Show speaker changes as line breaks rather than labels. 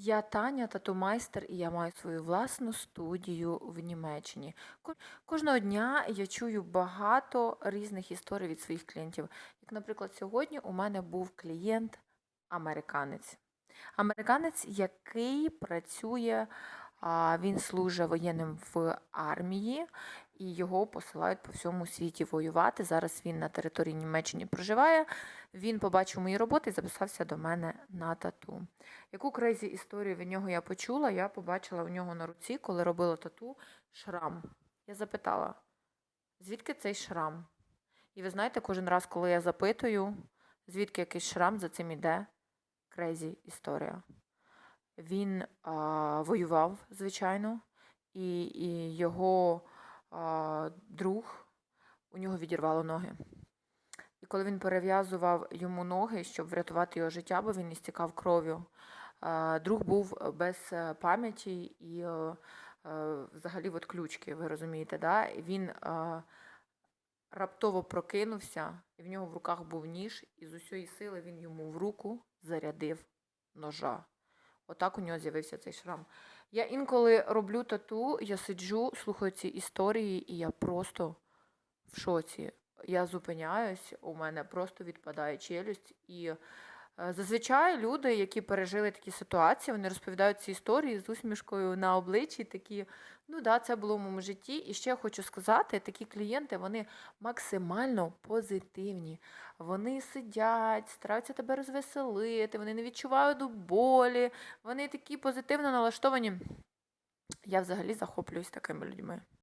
Я Таня, тату-майстер, і я маю свою власну студію в Німеччині. Кожного дня я чую багато різних історій від своїх клієнтів. Як, наприклад, сьогодні у мене був клієнт американець. Американець, який працює, він служить воєнним в армії, і його посилають по всьому світі воювати. Зараз він на території Німеччини проживає. Він побачив мої роботи і записався до мене на тату. Яку крейзі історію від нього я почула, я побачила у нього на руці, коли робила тату, шрам. Я запитала, звідки цей шрам? І ви знаєте, кожен раз, коли я запитую, звідки якийсь шрам, за цим іде крейзі історія. Він а, воював, звичайно, і, і його а, друг у нього відірвало ноги. І коли він перев'язував йому ноги, щоб врятувати його життя, бо він істікав кров'ю, а, друг був без е, пам'яті і е, е, взагалі в отключки, ви розумієте, да? Він е, раптово прокинувся, і в нього в руках був ніж, і з усієї сили він йому в руку зарядив ножа. Отак у нього з'явився цей шрам. Я інколи роблю тату, я сиджу, слухаю ці історії, і я просто в шоці. Я зупиняюсь, у мене просто відпадає челюсть. І зазвичай люди, які пережили такі ситуації, вони розповідають ці історії з усмішкою на обличчі, такі, ну да, це було в моєму житті. І ще хочу сказати, такі клієнти, вони максимально позитивні. Вони сидять, стараються тебе розвеселити, вони не відчувають болі, вони такі позитивно налаштовані. Я взагалі захоплююсь такими людьми.